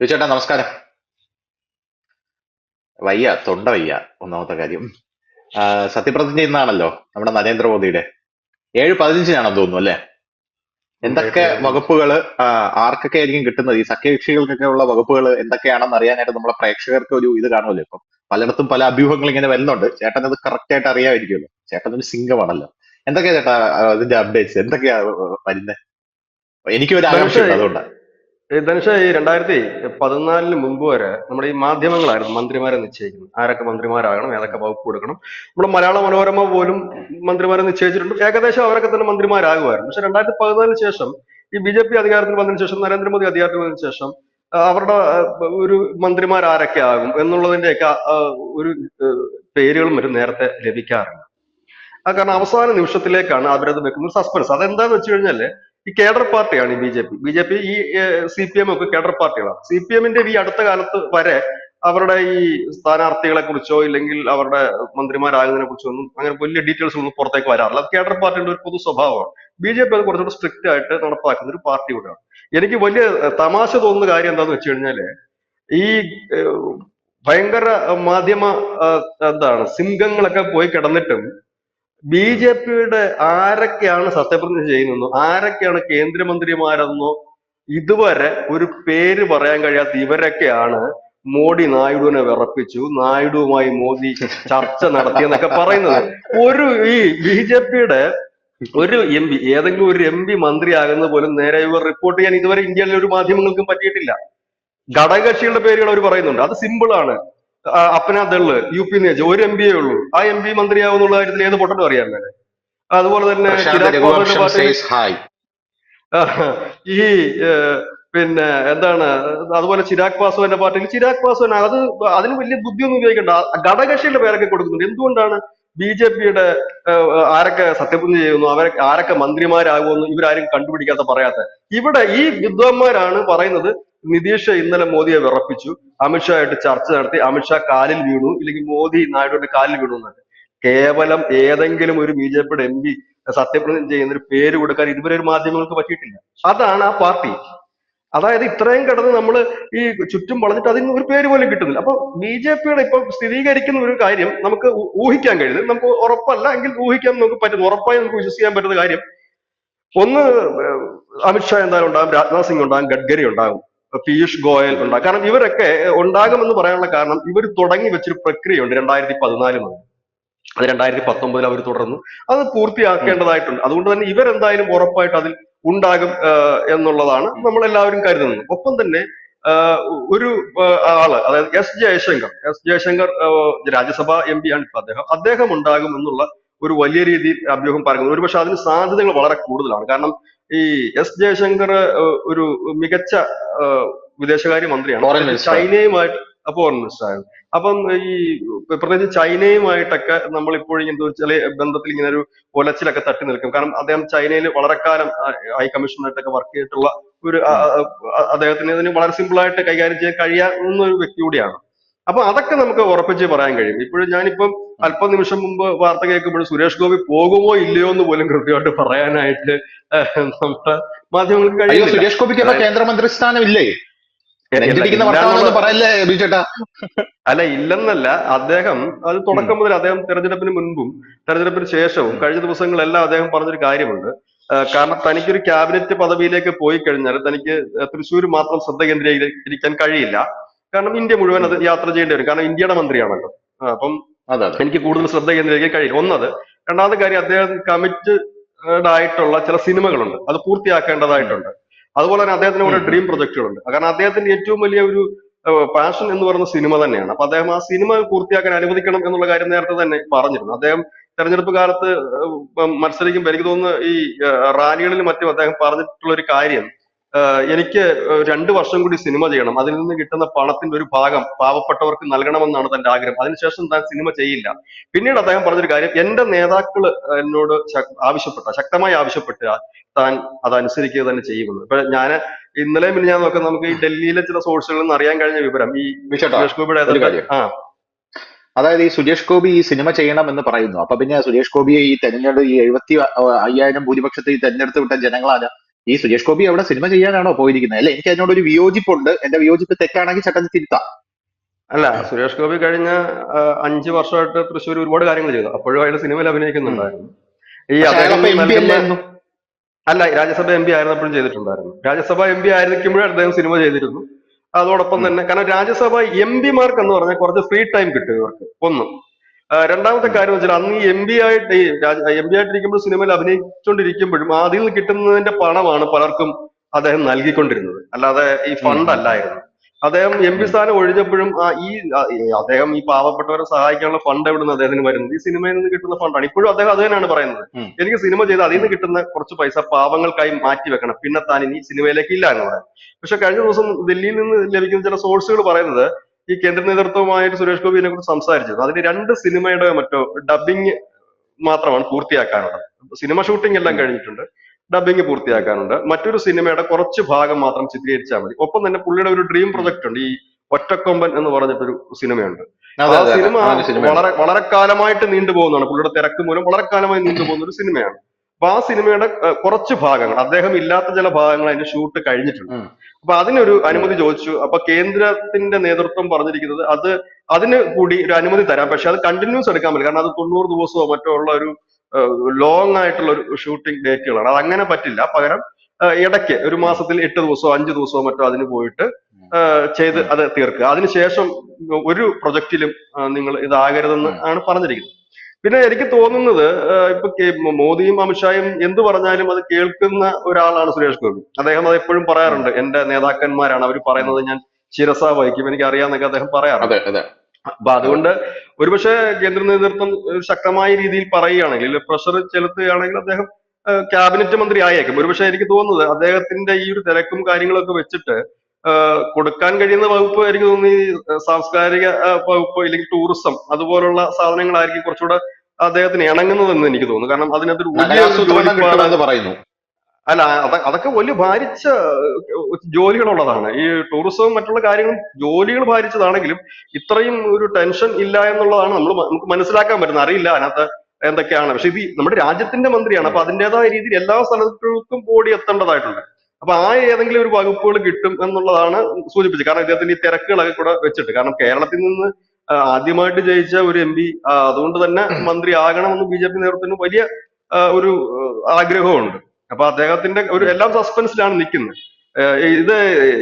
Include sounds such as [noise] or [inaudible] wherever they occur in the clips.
ചേട്ടാ നമസ്കാരം. വയ്യ തൊണ്ട വയ്യ ഒന്നാമത്തെ കാര്യം. സത്യപ്രതിജ്ഞ ഇന്നാണല്ലോ നമ്മുടെ നരേന്ദ്രമോദിയുടെ. ഏഴ് പതിനഞ്ചിനാണെന്ന് തോന്നുന്നു അല്ലെ? എന്തൊക്കെ വകുപ്പുകൾ ആർക്കൊക്കെ ആയിരിക്കും കിട്ടുന്നത്? ഈ സഖ്യകക്ഷികൾക്കൊക്കെ ഉള്ള വകുപ്പുകൾ എന്തൊക്കെയാണെന്ന് അറിയാനായിട്ട് നമ്മുടെ പ്രേക്ഷകർക്ക് ഒരു ഇത് കാണുമല്ലോ ഇപ്പം. പലയിടത്തും പല അഭ്യൂഹങ്ങൾ ഇങ്ങനെ വരുന്നുണ്ട്. ചേട്ടൻ അത് കറക്റ്റ് ആയിട്ട് അറിയാമായിരിക്കുമല്ലോ ചേട്ടൻ ഒരു സിംഗമാണല്ലോ. എന്തൊക്കെയാ ചേട്ടാ അതിന്റെ ഇതിന്റെ അപ്ഡേറ്റ്സ് എന്തൊക്കെയാ വരുന്നത് എനിക്ക് ഒരു അതുകൊണ്ടാണ് ധനുഷ ഈ രണ്ടായിരത്തി പതിനാലിന് മുമ്പ് വരെ നമ്മുടെ ഈ മാധ്യമങ്ങളായിരുന്നു മന്ത്രിമാരെ നിശ്ചയിക്കുന്നത്. ആരൊക്കെ മന്ത്രിമാരാകണം ഏതൊക്കെ വകുപ്പ് കൊടുക്കണം നമ്മുടെ മലയാള മനോരമ പോലും മന്ത്രിമാരെ നിശ്ചയിച്ചിട്ടുണ്ട്. ഏകദേശം അവരൊക്കെ തന്നെ മന്ത്രിമാരാകുമായിരുന്നു. പക്ഷെ രണ്ടായിരത്തി പതിനാലിന് ശേഷം ഈ ബി ജെ പി അധികാരത്തിൽ വന്നതിന് ശേഷം നരേന്ദ്രമോദി അധികാരത്തിൽ വന്നതിന് ശേഷം അവരുടെ ഒരു മന്ത്രിമാർ ആരൊക്കെ ആകും എന്നുള്ളതിന്റെയൊക്കെ ഒരു പേരുകളും മറ്റും നേരത്തെ ലഭിക്കാറുണ്ട് കാരണം അവസാന നിമിഷത്തിലേക്കാണ് അവരത് വെക്കുന്നത്. സസ്പെൻസ്. അതെന്താന്ന് വെച്ച് കഴിഞ്ഞാൽ ഈ കേഡർ പാർട്ടിയാണ് ഈ B J P. B J P ഈ സി പി എം ഒക്കെ കേഡർ പാർട്ടികളാണ്. സി പി എമ്മിന്റെ ഈ അടുത്ത കാലത്ത് വരെ അവരുടെ ഈ സ്ഥാനാർത്ഥികളെ കുറിച്ചോ ഇല്ലെങ്കിൽ അവരുടെ മന്ത്രിമാരാകുന്നതിനെ കുറിച്ചോ ഒന്നും അങ്ങനെ വലിയ ഡീറ്റെയിൽസ് ഒന്നും പുറത്തേക്ക് വരാറില്ല. കേഡർ പാർട്ടിയുടെ ഒരു പൊതു സ്വഭാവമാണ്. ബി ജെ പി അത് കുറച്ചുകൂടെ സ്ട്രിക്റ്റ് ആയിട്ട് നടപ്പാക്കുന്ന ഒരു പാർട്ടി കൂടെയാണ്. എനിക്ക് വലിയ തമാശ തോന്നുന്ന കാര്യം എന്താന്ന് വെച്ച് കഴിഞ്ഞാൽ ഈ ഭയങ്കര മാധ്യമ എന്താണ് സിംഗങ്ങളൊക്കെ പോയി കിടന്നിട്ടും ബി ജെ പിയുടെ ആരൊക്കെയാണ് സത്യപ്രതിജ്ഞ ചെയ്യുന്നതെന്നോ ആരൊക്കെയാണ് കേന്ദ്രമന്ത്രിമാരെന്നോ ഇതുവരെ ഒരു പേര് പറയാൻ കഴിയാത്ത ഇവരൊക്കെയാണ് മോഡി നായിഡുവിനെ വിറപ്പിച്ചു നായിഡുവുമായി മോദി ചർച്ച നടത്തിയെന്നൊക്കെ പറയുന്നത്. ഒരു ഈ ബി ജെ പിയുടെ ഒരു എം പി ഏതെങ്കിലും ഒരു എം പി മന്ത്രിയാകുന്നത് പോലും നേരെ ഇവർ റിപ്പോർട്ട് ചെയ്യാൻ ഇതുവരെ ഇന്ത്യയിലെ ഒരു മാധ്യമങ്ങൾക്കും പറ്റിയിട്ടില്ല. ഘടകകക്ഷികളുടെ പേരുകൾ അവർ പറയുന്നുണ്ട്. അത് സിമ്പിൾ ആണ്. അപ്പന ദൾ യു പി എന്ന് വെച്ചാൽ ഒരു എം പിയേ ഉള്ളൂ. ആ എം പി മന്ത്രിയാവുന്നുള്ള കാര്യത്തിൽ ഏത് പൊട്ടനും അറിയാമല്ലേ അതുപോലെ തന്നെ ഈ പിന്നെ എന്താണ് അതുപോലെ ചിരാഗ് പാസ്വാന്റെ പാർട്ടിയിൽ ചിരാഗ് പാസ്വാൻ അത് അതിന് വലിയ ബുദ്ധിയൊന്നും ഉപയോഗിക്കണ്ട. ഘടകക്ഷിയുടെ പേരൊക്കെ കൊടുക്കുന്നുണ്ട്. എന്തുകൊണ്ടാണ് ബി ജെ പിയുടെ ആരൊക്കെ സത്യപ്രതിജ്ഞ ചെയ്യുന്നു അവരെ ആരൊക്കെ മന്ത്രിമാരാകുമെന്ന് ഇവരാരും കണ്ടുപിടിക്കാത്ത പറയാത്ത? ഇവിടെ ഈ വിദ്വാന്മാരാണ് പറയുന്നത് നിതീഷ് ഇന്നലെ മോദിയെ വിറപ്പിച്ചു. അമിത്ഷായിട്ട് ചർച്ച നടത്തി. അമിത്ഷാ കാലിൽ വീണു. ഇല്ലെങ്കിൽ മോദി നായിഡുവിന്റെ കാലിൽ വീണു എന്നൊക്കെ കേവലം ഏതെങ്കിലും ഒരു ബി ജെ പിയുടെ എം പി സത്യപ്രതിജ്ഞ ചെയ്യുന്ന ഒരു പേര് കൊടുക്കാൻ ഇതുവരെ ഒരു മാധ്യമങ്ങൾക്ക് പറ്റിയിട്ടില്ല. അതാണ് ആ പാർട്ടി. അതായത് ഇത്രയും കിടന്ന് നമ്മൾ ഈ ചുറ്റും വളഞ്ഞിട്ട് അതിന് ഒരു പേര് പോലും കിട്ടുന്നില്ല. അപ്പൊ ബി ജെ പിയുടെ ഇപ്പൊ സ്ഥിരീകരിക്കുന്ന ഒരു കാര്യം നമുക്ക് ഊഹിക്കാൻ കഴിയുന്നത് നമുക്ക് ഉറപ്പല്ല എങ്കിൽ ഊഹിക്കാൻ നമുക്ക് പറ്റുന്നു ഉറപ്പായി നമുക്ക് വിശ്വസിക്കാൻ പറ്റുന്ന കാര്യം. ഒന്ന് അമിത്ഷാ എന്തായാലും ഉണ്ടാകും രാജ്നാഥ് സിംഗ് ഉണ്ടാകും ഗഡ്കരി ഉണ്ടാകും പീയൂഷ് ഗോയൽ ഉണ്ടാകും കാരണം ഇവരൊക്കെ ഉണ്ടാകുമെന്ന് പറയാനുള്ള കാരണം ഇവർ തുടങ്ങി വെച്ചൊരു പ്രക്രിയയുണ്ട് രണ്ടായിരത്തി പതിനാല് മുതൽ. അത് രണ്ടായിരത്തി പത്തൊമ്പതിൽ അവർ തുടർന്നു. അത് പൂർത്തിയാക്കേണ്ടതായിട്ടുണ്ട്. അതുകൊണ്ട് തന്നെ ഇവരെന്തായാലും ഉറപ്പായിട്ട് അതിൽ ഉണ്ടാകും എന്നുള്ളതാണ് നമ്മൾ എല്ലാവരും കരുതുന്നത്. ഒപ്പം തന്നെ ഒരു ആൾ അതായത് S Jaishankar S Jaishankar Rajya Sabha M P ആണ് ഇപ്പൊ അദ്ദേഹം. അദ്ദേഹം ഉണ്ടാകും എന്നുള്ള ഒരു വലിയ രീതിയിൽ അഭ്യൂഹം പറയുന്നത് ഒരുപക്ഷെ അതിന് സാധ്യതകൾ വളരെ കൂടുതലാണ്. കാരണം ഈ എസ് ജയശങ്കർ ഒരു മികച്ച വിദേശകാര്യ മന്ത്രിയാണ്. ചൈനയുമായിട്ട് ഫോറിൻ മിനിസ്റ്റർ അപ്പം ഈ പ്രത്യേകിച്ച് ചൈനയുമായിട്ടൊക്കെ നമ്മൾ ഇപ്പോഴും എന്തോ ചില ബന്ധത്തിൽ ഇങ്ങനെ ഒരു ഒലച്ചിലൊക്കെ തട്ടി നിൽക്കും. കാരണം അദ്ദേഹം ചൈനയിൽ വളരെ കാലം ഹൈ കമ്മീഷണറായിട്ടൊക്കെ വർക്ക് ചെയ്തിട്ടുള്ള ഒരു അദ്ദേഹത്തിന് ഇതിന് വളരെ സിമ്പിൾ ആയിട്ട് കൈകാര്യം ചെയ്യാൻ കഴിയാവുന്ന ഒരു വ്യക്തി കൂടിയാണ്. അപ്പൊ അതൊക്കെ നമുക്ക് ഉറപ്പിച്ച് പറയാൻ കഴിയും. ഇപ്പോഴും ഞാനിപ്പം അല്പനിമിഷം മുമ്പ് വാർത്ത കേൾക്കുമ്പോൾ സുരേഷ് ഗോപി പോകുമോ ഇല്ലയോ എന്ന് പോലും കൃത്യമായിട്ട് പറയാനായിട്ട് നമ്മുടെ മാധ്യമങ്ങൾക്ക് കഴിയും സുരേഷ് ഗോപിക്ക് കേന്ദ്രമന്ത്രി സ്ഥാനം ഇല്ലേ അല്ല ഇല്ലെന്നല്ല. അദ്ദേഹം അത് തുടക്കം മുതൽ അദ്ദേഹം തെരഞ്ഞെടുപ്പിന് മുൻപും തെരഞ്ഞെടുപ്പിന് ശേഷവും കഴിഞ്ഞ ദിവസങ്ങളെല്ലാം അദ്ദേഹം പറഞ്ഞൊരു കാര്യമുണ്ട്. കാരണം തനിക്കൊരു ക്യാബിനറ്റ് പദവിയിലേക്ക് പോയി കഴിഞ്ഞാൽ തനിക്ക് തൃശ്ശൂർ മാത്രം ശ്രദ്ധ കേന്ദ്രീകരിക്കാൻ കഴിയില്ല. കാരണം ഇന്ത്യ മുഴുവൻ അത് യാത്ര ചെയ്യേണ്ടി വരും. കാരണം ഇന്ത്യയുടെ മന്ത്രിയാണല്ലോ. അപ്പം എനിക്ക് കൂടുതൽ ശ്രദ്ധ കേന്ദ്രീകരിക്കാൻ കഴിയും ഒന്നത് രണ്ടാമത്തെ കാര്യം അദ്ദേഹം കമ്മിറ്റഡ് ആയിട്ടുള്ള ചില സിനിമകളുണ്ട്. അത് പൂർത്തിയാക്കേണ്ടതായിട്ടുണ്ട്. അതുപോലെ തന്നെ അദ്ദേഹത്തിന് കുറെ. ഡ്രീം പ്രൊജക്ടുകളുണ്ട് കാരണം അദ്ദേഹത്തിന്റെ ഏറ്റവും വലിയ ഒരു പാഷൻ എന്ന് പറയുന്ന സിനിമ തന്നെയാണ്. അപ്പൊ അദ്ദേഹം ആ സിനിമ പൂർത്തിയാക്കാൻ അനുവദിക്കണം എന്നുള്ള കാര്യം നേരത്തെ തന്നെ പറഞ്ഞിരുന്നു. അദ്ദേഹം തെരഞ്ഞെടുപ്പ് കാലത്ത് മത്സരിക്കുമ്പോൾ എനിക്ക് തോന്നുന്നു ഈ റാലികളിൽ മറ്റും അദ്ദേഹം പറഞ്ഞിട്ടുള്ള ഒരു കാര്യം എനിക്ക് രണ്ടു വർഷം കൂടി സിനിമ ചെയ്യണം. അതിൽ നിന്ന് കിട്ടുന്ന പണത്തിന്റെ ഒരു ഭാഗം പാവപ്പെട്ടവർക്ക് നൽകണമെന്നാണ് തന്റെ ആഗ്രഹം. അതിനുശേഷം താൻ സിനിമ ചെയ്യില്ല. പിന്നീട് അദ്ദേഹം പറഞ്ഞൊരു കാര്യം എന്റെ നേതാക്കൾ എന്നോട് ആവശ്യപ്പെട്ട ശക്തമായി ആവശ്യപ്പെട്ട താൻ അതനുസരിക്കുക തന്നെ ചെയ്യുമെന്ന്. ഇപ്പൊ ഞാൻ ഇന്നലെ പിന്നെ ഞാൻ നോക്കാം നമുക്ക് ഈ ഡൽഹിയിലെ ചില സോഴ്സുകളിൽ നിന്ന് അറിയാൻ കഴിഞ്ഞ വിവരം. ഈ സുരേഷ് ഗോപിയുടെ കാര്യം. ആ. അതായത് ഈ സുരേഷ് ഗോപി ഈ സിനിമ ചെയ്യണം എന്ന് പറയുന്നു. അപ്പൊ പിന്നെ സുരേഷ് ഗോപിയെ ഈ തെരഞ്ഞെടുപ്പ് ഈ എഴുപത്തി അയ്യായിരം ഭൂരിപക്ഷത്തിൽ ഈ തെരഞ്ഞെടുത്ത് വിട്ട ജനങ്ങളാണ് ഈ സുരേഷ് ഗോപി അവിടെ സിനിമ ചെയ്യാനാണോ പോയിരിക്കുന്നത്? അല്ലെ എനിക്ക് അതിനോട് ഒരു വിയോജിപ്പുണ്ട്. എന്റെ വിയോജിപ്പ് തെറ്റാണെങ്കിൽ ചട്ടത്തിൽ തിരുത്താം. അല്ല സുരേഷ് ഗോപി കഴിഞ്ഞ അഞ്ചു വർഷമായിട്ട് തൃശ്ശൂർ ഒരുപാട് കാര്യങ്ങൾ ചെയ്തു. അപ്പോഴും അയാൾ സിനിമയിൽ അഭിനയിക്കുന്നുണ്ടായിരുന്നു. ഈ അദ്ദേഹം അല്ല രാജ്യസഭ എം പി ആയിരുന്നപ്പോഴും ചെയ്തിട്ടുണ്ടായിരുന്നു. രാജ്യസഭ എം പി ആയിരിക്കുമ്പോഴും അദ്ദേഹം സിനിമ ചെയ്തിരുന്നു. അതോടൊപ്പം തന്നെ കാരണം രാജ്യസഭ എം പിമാർക്ക് എന്ന് പറഞ്ഞാൽ കുറച്ച് ഫ്രീ ടൈം കിട്ടും ഇവർക്ക്. ഒന്ന്. രണ്ടാമത്തെ കാര്യം വെച്ചാൽ അന്ന് ഈ എം പി ആയിട്ട് ഈ എം പി ആയിട്ടിരിക്കുമ്പോൾ സിനിമയിൽ അഭിനയിച്ചുകൊണ്ടിരിക്കുമ്പോഴും അതിൽ നിന്ന് കിട്ടുന്നതിന്റെ പണമാണ് പലർക്കും അദ്ദേഹം നൽകിക്കൊണ്ടിരുന്നത്. അല്ലാതെ ഈ ഫണ്ട് അല്ലായിരുന്നു. അദ്ദേഹം എം പി സ്ഥാനം ഒഴിഞ്ഞപ്പോഴും ഈ അദ്ദേഹം ഈ പാവപ്പെട്ടവരെ സഹായിക്കാനുള്ള ഫണ്ട് എവിടെ നിന്ന് അദ്ദേഹത്തിന് വരുന്നത്? ഈ സിനിമയിൽ നിന്ന് കിട്ടുന്ന ഫണ്ടാണ് ഇപ്പോഴും അദ്ദേഹം അത് തന്നെയാണ് പറയുന്നത്. എനിക്ക് സിനിമ ചെയ്ത് അതിൽ നിന്ന് കിട്ടുന്ന കുറച്ച് പൈസ പാവങ്ങൾക്കായി മാറ്റി വെക്കണം. പിന്നെ താൻ ഇനി സിനിമയിലേക്ക് ഇല്ല എന്ന് പറയാം പക്ഷെ കഴിഞ്ഞ ദിവസം ഡൽഹിയിൽ നിന്ന് ലഭിക്കുന്ന ചില സോഴ്സുകൾ പറയുന്നത് ഈ കേന്ദ്ര നേതൃത്വമായിട്ട് സുരേഷ് ഗോപിനെ കുറിച്ച് സംസാരിച്ചത്. അതിന് രണ്ട് സിനിമയുടെ മറ്റോ ഡബിങ് മാത്രമാണ് പൂർത്തിയാക്കാനുള്ളത്. സിനിമ ഷൂട്ടിംഗ് എല്ലാം കഴിഞ്ഞിട്ടുണ്ട്. ഡബിങ് പൂർത്തിയാക്കാനുണ്ട്. മറ്റൊരു സിനിമയുടെ കുറച്ച് ഭാഗം മാത്രം ചിത്രീകരിച്ചാൽ മതി. ഒപ്പം തന്നെ പുള്ളിയുടെ ഒരു ഡ്രീം പ്രൊജക്ട് ഉണ്ട്. ഈ ഒറ്റക്കൊമ്പൻ എന്ന് പറഞ്ഞിട്ടൊരു സിനിമയുണ്ട്. ആ സിനിമ സിനിമ വളരെ വളരെ കാലമായിട്ട് നീണ്ടുപോകുന്നതാണ്. പുള്ളിയുടെ തിരക്ക് മൂലം വളരെ കാലമായി നീണ്ടുപോകുന്ന ഒരു സിനിമയാണ്. അപ്പൊ ആ സിനിമയുടെ കുറച്ച് ഭാഗങ്ങൾ അദ്ദേഹം ഇല്ലാത്ത ചില ഭാഗങ്ങൾ അതിന്റെ ഷൂട്ട് കഴിഞ്ഞിട്ടുണ്ട്. അപ്പൊ അതിനൊരു അനുമതി ചോദിച്ചു. അപ്പൊ കേന്ദ്രത്തിന്റെ നേതൃത്വം പറഞ്ഞിരിക്കുന്നത് അത് അതിന് കൂടി ഒരു അനുമതി തരാം. പക്ഷെ അത് കണ്ടിന്യൂസ് എടുക്കാൻ പറ്റില്ല. കാരണം അത് തൊണ്ണൂറ് ദിവസമോ മറ്റോ ഉള്ള ഒരു ലോങ് ആയിട്ടുള്ള ഒരു ഷൂട്ടിംഗ് ഡേറ്റുകളാണ് അത് അങ്ങനെ പറ്റില്ല. പകരം ഇടയ്ക്ക് ഒരു മാസത്തിൽ എട്ട് ദിവസമോ അഞ്ച് ദിവസമോ മറ്റോ അതിന് പോയിട്ട് ചെയ്ത് അത് തീർക്കുക. അതിനുശേഷം ഒരു പ്രൊജക്റ്റിലും നിങ്ങൾ ഇതാകരുതെന്ന് ആണ് പറഞ്ഞിരിക്കുന്നത്. പിന്നെ എനിക്ക് തോന്നുന്നത് ഇപ്പൊ മോദിയും അമിത്ഷായും എന്ത് പറഞ്ഞാലും അത് കേൾക്കുന്ന ഒരാളാണ് സുരേഷ് ഗോപി. അദ്ദേഹം അത് എപ്പോഴും പറയാറുണ്ട്. എന്റെ നേതാക്കന്മാരാണ് അവർ പറയുന്നത് ഞാൻ ശിരസ വഹിക്കും എനിക്ക് അറിയാന്നൊക്കെ അദ്ദേഹം പറയാറുണ്ട്. അപ്പൊ അതുകൊണ്ട് ഒരുപക്ഷെ കേന്ദ്ര നേതൃത്വം ശക്തമായ രീതിയിൽ പറയുകയാണെങ്കിൽ പ്രഷർ ചെലുത്തുകയാണെങ്കിൽ അദ്ദേഹം ക്യാബിനറ്റ് മന്ത്രി ആയേക്കും ഒരുപക്ഷെ എനിക്ക് തോന്നുന്നത് അദ്ദേഹത്തിന്റെ ഈ ഒരു തിരക്കും കാര്യങ്ങളൊക്കെ വെച്ചിട്ട് കൊടുക്കാൻ കഴിയുന്ന വകുപ്പ് എനിക്ക് തോന്നുന്നു ഈ സാംസ്കാരിക വകുപ്പ് അല്ലെങ്കിൽ ടൂറിസം അതുപോലുള്ള സാധനങ്ങളായിരിക്കും കുറച്ചുകൂടെ അദ്ദേഹത്തിന് ഇണങ്ങുന്നതെന്ന് എനിക്ക് തോന്നുന്നു. കാരണം അതിനകത്തൊരു വലിയ പറയുന്നു. അല്ല അതൊക്കെ വലിയ ഭാരിച്ച ജോലികളുള്ളതാണ്. ഈ ടൂറിസവും മറ്റുള്ള കാര്യങ്ങളും ജോലികൾ ഭാരിച്ചതാണെങ്കിലും ഇത്രയും ഒരു ടെൻഷൻ ഇല്ല എന്നുള്ളതാണ് നമ്മൾ നമുക്ക് മനസ്സിലാക്കാൻ പറ്റുന്നത്. അറിയില്ല അതിനകത്ത് എന്തൊക്കെയാണ്. പക്ഷെ ഇത് നമ്മുടെ രാജ്യത്തിന്റെ മന്ത്രിയാണ്. അപ്പൊ അതിന്റേതായ രീതിയിൽ എല്ലാ സ്ഥലത്തും ഓടി എത്തേണ്ടതായിട്ടുണ്ട്. അപ്പൊ ആ ഏതെങ്കിലും ഒരു വകുപ്പുകൾ കിട്ടും എന്നുള്ളതാണ് സൂചിപ്പിച്ചത്. കാരണം ഇദ്ദേഹത്തിന്റെ ഈ തിരക്കുകളൊക്കെ കൂടെ വെച്ചിട്ട്. കാരണം കേരളത്തിൽ നിന്ന് ആദ്യമായിട്ട് ജയിച്ച ഒരു എം പി അതുകൊണ്ട് തന്നെ മന്ത്രി ആകണമെന്ന് ബി ജെ പി നേതൃത്വത്തിന് വലിയ ഒരു ആഗ്രഹമുണ്ട് അപ്പൊ അദ്ദേഹത്തിന്റെ ഒരു എല്ലാം സസ്പെൻസിലാണ് നിൽക്കുന്നത്. ഇത്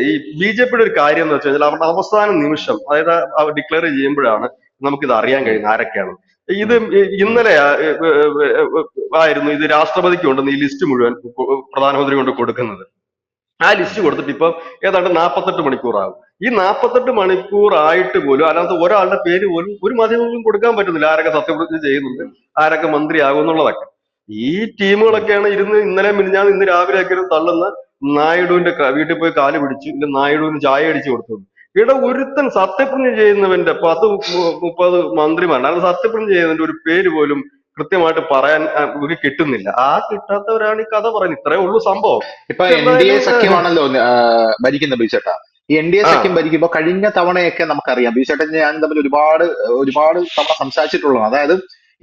ഈ ബി ജെ പിയുടെ ഒരു കാര്യം എന്ന് വെച്ച് കഴിഞ്ഞാൽ അവരുടെ അവസാന നിമിഷം അതായത് ഡിക്ലെയർ ചെയ്യുമ്പോഴാണ് നമുക്കിത് അറിയാൻ കഴിയുന്നത് ആരൊക്കെയാണ്. ഇത് ഇന്നലെ ആയിരുന്നു ഇത് രാഷ്ട്രപതിക്ക് ഉണ്ടെന്ന് ഈ ലിസ്റ്റ് മുഴുവൻ പ്രധാനമന്ത്രി കൊണ്ട് കൊടുക്കുന്നത്. ആ ലിസ്റ്റ് കൊടുത്തിട്ട് ഇപ്പം ഏതാണ്ട് നാൽപ്പത്തെട്ട് മണിക്കൂറാകും. ഈ നാൽപ്പത്തെട്ട് മണിക്കൂർ ആയിട്ട് പോലും അതിനകത്ത് ഒരാളുടെ പേര് പോലും ഒരു മാധ്യമങ്ങൾക്കും കൊടുക്കാൻ പറ്റുന്നില്ല ആരൊക്കെ സത്യപ്രതിജ്ഞ ചെയ്യുന്നുണ്ട് ആരൊക്കെ മന്ത്രിയാകും എന്നുള്ളതൊക്കെ. ഈ ടീമുകളൊക്കെയാണ് ഇരുന്ന് ഇന്നലെ മിനിഞ്ഞാന്ന് ഇന്ന് രാവിലെ ഒക്കെ തള്ളുന്ന നായിഡുവിന്റെ വീട്ടിൽ പോയി കാൽ പിടിച്ചു ഇല്ല നായിഡുവിന് ചായ അടിച്ചു കൊടുത്തു ഇവിടെ ഒരുത്തൻ സത്യപ്രതിജ്ഞ ചെയ്യുന്നവന്റെ പത്ത് മുപ്പത് മന്ത്രിമാരുടെ അത് സത്യപ്രതിജ്ഞ ചെയ്യുന്നതിന്റെ ഒരു പേര് പോലും കൃത്യമായിട്ട് പറയാൻ ഒരു ഇവർക്ക് കിട്ടുന്നില്ല. ആ കിട്ടാത്തവരാണ് ഈ കഥ പറയുന്നത്. ഇത്രേ ഉള്ളൂ സംഭവം. ഇപ്പൊ എൻ ഡി എ സഖ്യമാണല്ലോ ഭരിക്കുന്ന ബിചേട്ട ഈ എൻ ഡി എ സഖ്യം ഭരിക്കുമ്പോൾ കഴിഞ്ഞ തവണയൊക്കെ നമുക്കറിയാം. ബിചേട്ടൻ ഞാൻ തമ്മിൽ ഒരുപാട് ഒരുപാട് തവണ സംസാരിച്ചിട്ടുള്ളത് അതായത്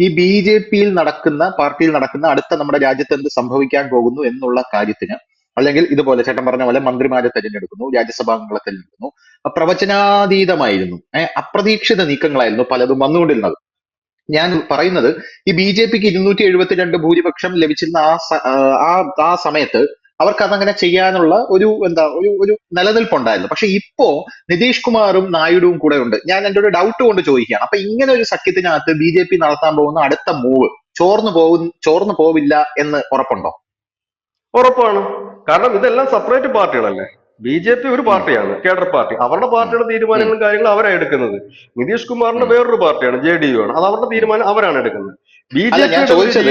ഈ ബി ജെ പിയിൽ നടക്കുന്ന പാർട്ടിയിൽ നടക്കുന്ന അടുത്ത നമ്മുടെ രാജ്യത്ത് എന്ത് സംഭവിക്കാൻ പോകുന്നു എന്നുള്ള കാര്യത്തിന് അല്ലെങ്കിൽ ഇതുപോലെ ചേട്ടൻ പറഞ്ഞ പോലെ മന്ത്രിമാരെ തെരഞ്ഞെടുക്കുന്നു രാജ്യസഭാംഗങ്ങളെ തെരഞ്ഞെടുക്കുന്നു പ്രവചനാതീതമായിരുന്നു അപ്രതീക്ഷിത നീക്കങ്ങളായിരുന്നു പലതും വന്നുകൊണ്ടിരുന്നത്. ഞാൻ പറയുന്നത് ഈ ബി ജെ പിക്ക് ഇരുന്നൂറ്റി എഴുപത്തിരണ്ട് ഭൂരിപക്ഷം ലഭിച്ചിരുന്ന ആ ആ ആ- സമയത്ത് അവർക്ക് അതങ്ങനെ ചെയ്യാനുള്ള ഒരു എന്താ ഒരു ഒരു നിലനിൽപ്പുണ്ടായിരുന്നു. പക്ഷെ ഇപ്പോ നിതീഷ് കുമാറും നായിഡുവും കൂടെ ഉണ്ട്. ഞാൻ എന്റെ ഒരു ഡൗട്ട് കൊണ്ട് ചോദിക്കുകയാണ്. അപ്പൊ ഇങ്ങനെ ഒരു സഖ്യത്തിനകത്ത് ബി ജെ പി നടത്താൻ പോകുന്ന അടുത്ത മൂവ് ചോർന്നു പോകും ചോർന്നു പോവില്ല എന്ന് ഉറപ്പുണ്ടോ? ഉറപ്പാണ്. കാരണം ഇതെല്ലാം സെപ്പറേറ്റ് പാർട്ടികളല്ലേ ബി ജെ പി ഒരു പാർട്ടിയാണ് കേഡർ പാർട്ടി. അവരുടെ പാർട്ടിയുടെ തീരുമാനങ്ങളും കാര്യങ്ങളും അവരാണ് എടുക്കുന്നത്. നിതീഷ് കുമാറിന്റെ വേറൊരു പാർട്ടിയാണ് ജെ ഡി യു ആണ്. അത് അവരുടെ തീരുമാനം അവരാണ് എടുക്കുന്നത്. ബി ജെ പി ചോദിച്ചത്